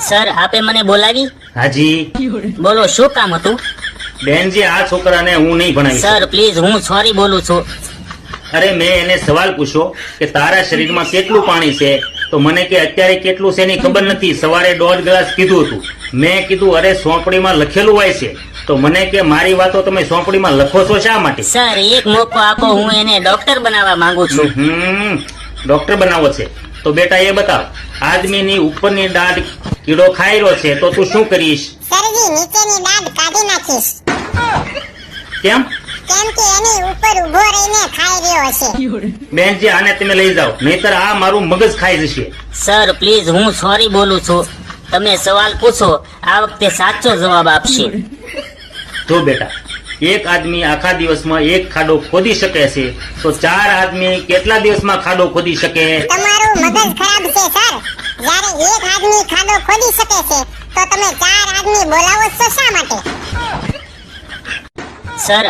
Sir આપે મને બોલાવી? હાજી. બોલો શું કામ હતું? બેનજી આ છોકરાને હું નહીં ભણાવી સર પ્લીઝ હું સોરી બોલું છું. અરે મેં એને સવાલ પૂછ્યો કે તારા શરીરમાં કેટલું પાણી છે? તો મને કે અત્યારે કેટલું છે એની ખબર નથી. સવારે દોઢ ગ્લાસ કીધું હતું. મેં કીધું અરે સોંપડીમાં લખેલું હોય છે. તો મને કે મારી વાતો તમે સોંપડીમાં લખો છો શા માટે? સર એક મોકો આપો હું એને ડોક્ટર બનાવવા માંગુ છું. હમ ડોક્ટર બનાવો છે. તો બેટા એ બતાવ. આદમીની ઉપરની દાઢ કીડો ખાયરો છે તો તું શું કરીશ? સરજી નીચેની દાંત કાઢી નાખીશ. કેમ? કેમ કે એની ઉપર ઊભો રહીને ખાઈ રહ્યો છે બેનજી આને તમે લઈ જાઓ. નહીતર આ મારું મગજ ખાઈ જશે. સર પ્લીઝ હું સોરી બોલું છું. તમે સવાલ પૂછો આ વખતે સાચો જવાબ આપશે. જો બેટા એક આદમી આખા દિવસમાં એક ખાડો ખોદી શકે છે તો ચાર આદમી કેટલા દિવસમાં ખાડો ખોદી શકે? તમારું મગજ ખરાબ છે સર. જ્યારે એક આદમી ખાડો ખોદી શકે છે, તો તમે ચાર આદમી બોલાવો છો શા માટે? સર